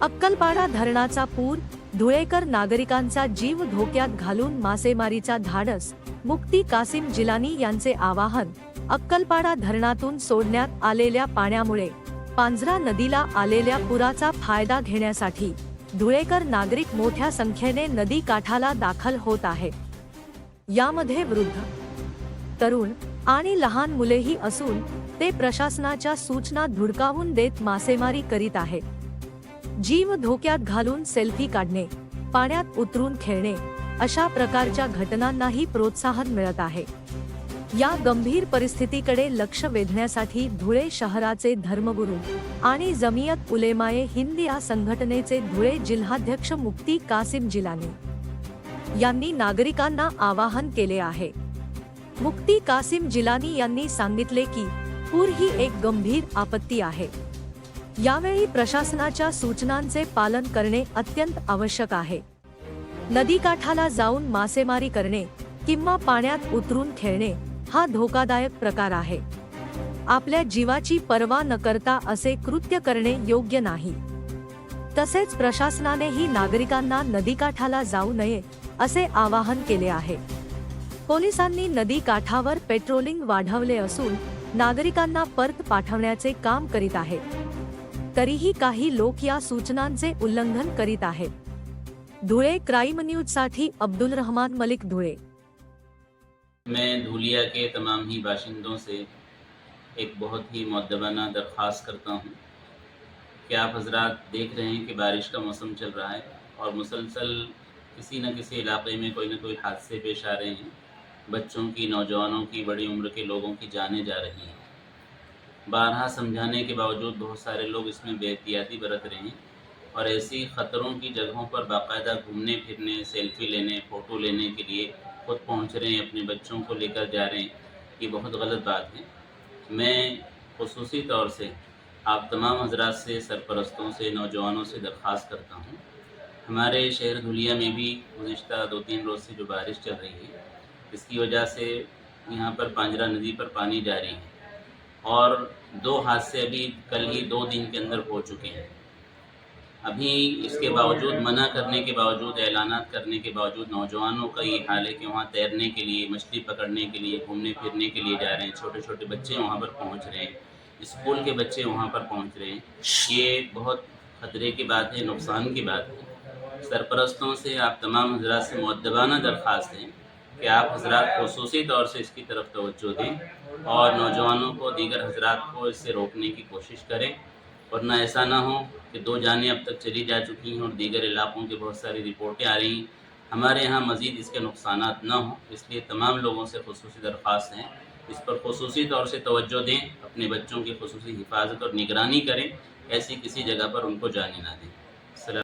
अक्कलपाडा धरणाचा पूर धुळेकर नागरिकांचा जीव धोक्यात घालून मासेमारीचा धाडस मुक्ती कासिम जिलानी यांचे आवाहन अक्कलपाडा धरणातून सोडण्यात आलेल्या पाण्यामुळे पांझरा नदीला आलेल्या पुराचा फायदा घेण्यासाठी धुळेकर नागरिक मोठ्या संख्येने नदी काठाला दाखल होत आहे. यामध्ये वृद्ध तरुण आणि लहान मुलेही असून ते प्रशासनाच्या सूचना धुडकावून देत मासेमारी करीत आहेत जीव धोक्यात घालून सेल्फी काढणे पाण्यात उतरून खेळणे अशा प्रकारच्या घटनांनाही प्रोत्साहन मिळत आहे. या गंभीर परिस्थितीकडे लक्ष वेधण्यासाठी धुळे शहराचे धर्मगुरू आणि जमियत उलेमाये हिंद या संघटनेचे धुळे जिल्हाध्यक्ष मुक्ती कासिम जिलानी यांनी नागरिकांना आवाहन केले आहे. मुक्ती कासिम जिलानी यांनी सांगितले की पूर ही एक गंभीर आपत्ती आहे. यावेळी प्रशासनाच्या सूचनांचे पालन करणे अत्यंत आवश्यक आहे. नदीकाठाला जाऊन मासेमारी करणे किंवा पाण्यात उतरून खेळणे हा धोकादायक प्रकार आहे. आपल्या जीवाची पर्वा न करता असे कृत्य करणे योग्य नाही. तसेच प्रशासनानेही नागरिकांना नदीकाठाला जाऊ नये असे आवाहन केले आहे. पोलिसांनी नदी काठावर पेट्रोलिंग वाढवले असून नागरिकांना परत पाठवण्याचे काम करीत आहेत तरीही काही लोक या सूचनांचे उल्लंघन करीत आहेत. धुळे क्राईम न्यूज़ साठी अब्दुल रहमान मलिक धुळे. मैं धूलिया के तमाम ही बाशिंदों से एक बहुत ही मद्दबाना दरख्वास्त करता हूँ। कि आप हजरात देख रहे हैं कि बारिश का मौसम चल रहा है और मुसलसल किसी न किसी इलाके में कोई ना कोई हादसे पेश आ रहे हैं। बच्चों की, नौजवानों की, बड़ी उम्र के लोगों की जाने जा रही हैं। बारहा समझाने के बावजूद बहुत सारे लोग इसमें बेहतियाती बरत रहे हैं और ऐसी ख़तरों की जगहों पर बाकायदा घूमने, फिरने, सेल्फी लेने, फ़ोटो लेने के लिए खुद पहुँच रहे हैं, अपने बच्चों को लेकर जा रहे हैं, ये बहुत गलत बात है। मैं खसूसी तौर से आप तमाम हजरात से, सरपरस्तों से, नौजवानों से दरख्वास्त करता हूँ। हमारे शहर धुलिया में भी गुज्त दो तीन रोज़ से जो बारिश चल रही है, इसकी वजह से यहाँ पर पांजरा नदी पर पानी जारी है। और दो हादसे अभी कल ही दो दिन के अंदर हो चुके हैं। अभी इसके बावजूद मना करने के बावजूद, ऐलानात करने के बावजूद नौजवानों का ये हाल है कि वहाँ तैरने के लिए, मछली पकड़ने के लिए, घूमने फिरने के लिए जा रहे हैं। छोटे छोटे बच्चे वहाँ पर पहुँच रहे हैं। स्कूल के बच्चे वहाँ पर पहुँच रहे हैं। ये बहुत ख़तरे की बात है, नुकसान की बात है। सरपरस्तों से आप तमाम हजरात से मुद्दबाना दरख्वास्त हैं कि आप हजरात खसूसी तौर से इसकी तरफ़ तोज्जो दें और नौजवानों को दीगर हजरात को इससे रोकने की कोशिश करें। वरना ऐसा ना हो कि दो जानें अब तक चली जा चुकी हैं और दीगर इलाकों की बहुत सारी रिपोर्टें आ रही हैं। हमारे यहाँ मज़ीद इसके नुकसान ना हों, इसलिए तमाम लोगों से खसूस दरख्वास्त हैं। इस पर खसूसी तौर से तवज्जो दें, अपने बच्चों की खसूसी हिफाजत और निगरानी करें, ऐसी किसी जगह पर उनको जाने ना दें।